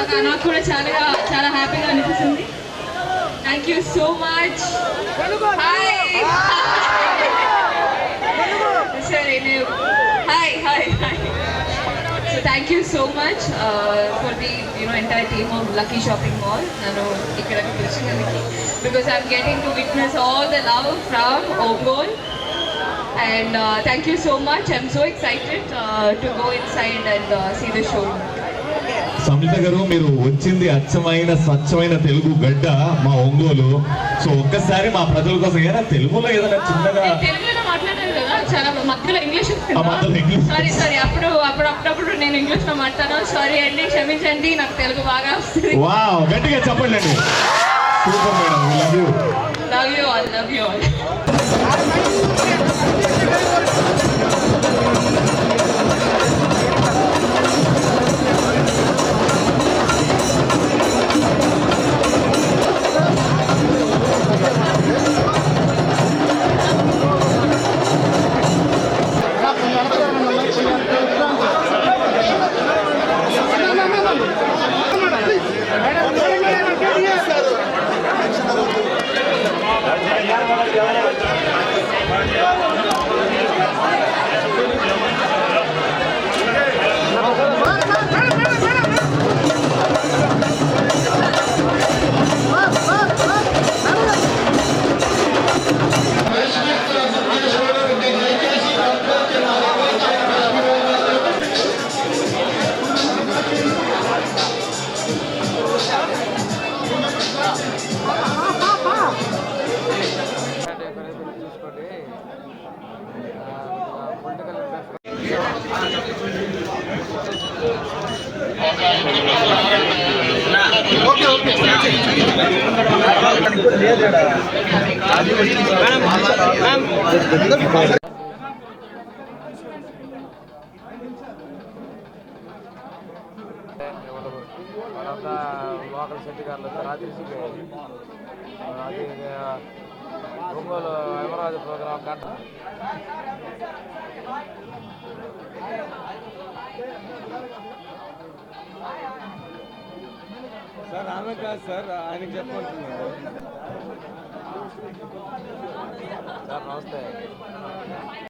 నాకు నాకు కూడా చాలా చాలా హ్యాపీగా అనిపిస్తుంది. Thank you so much hi సరే నేను hi hi hi so thank you so much for the you know entire team of lucky shopping mall నన్ను ఇక్కడికి పిలిచినందుకు because I'm getting to witness all the love from Ongole and thank you so much I'm so excited to go inside and see the show Samyuta గారు మీరు వచ్చింది అచ్చమైన స్వచ్ఛమైన తెలుగు గడ్డ మా Ongole. So ఒక్కసారి మా ప్రజల కోసం ఏదైనా తెలుగులో ఏదైనా చిన్నగా తెలుగులో కదా చాలా మధ్యలో ఇంగ్లీష్ ఆ, మధ్యలో English. సారీ సారీ అప్పుడు అప్పుడు అప్పుడప్పుడు నేను ఇంగ్లీష్లో మాట్లాడాను. సారీ అండి క్షమించండి నాకు తెలుగు బాగా వస్తుంది. వావ్ గట్టిగా చెప్పండి అండి. Super madam love you love you all love you all వాళ్ళంతా లోకల్ సెట్టిగారులు వచ్చి రాత్రి సిగ్గాయి అది ఆ, ఒంగోలు అమరావతి ప్రోగ్రాం కంట సార్ ఆమె కాదు సార్ ఆయనకి చెప్పమంటున్నారు సార్ నమస్తే.